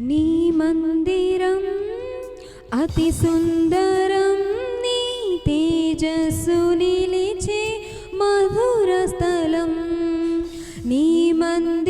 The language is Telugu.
నీ మందిరం అతి సుందరం నీ తేజస్సు నిలిచే మధుర స్థలం. నీ మందిరం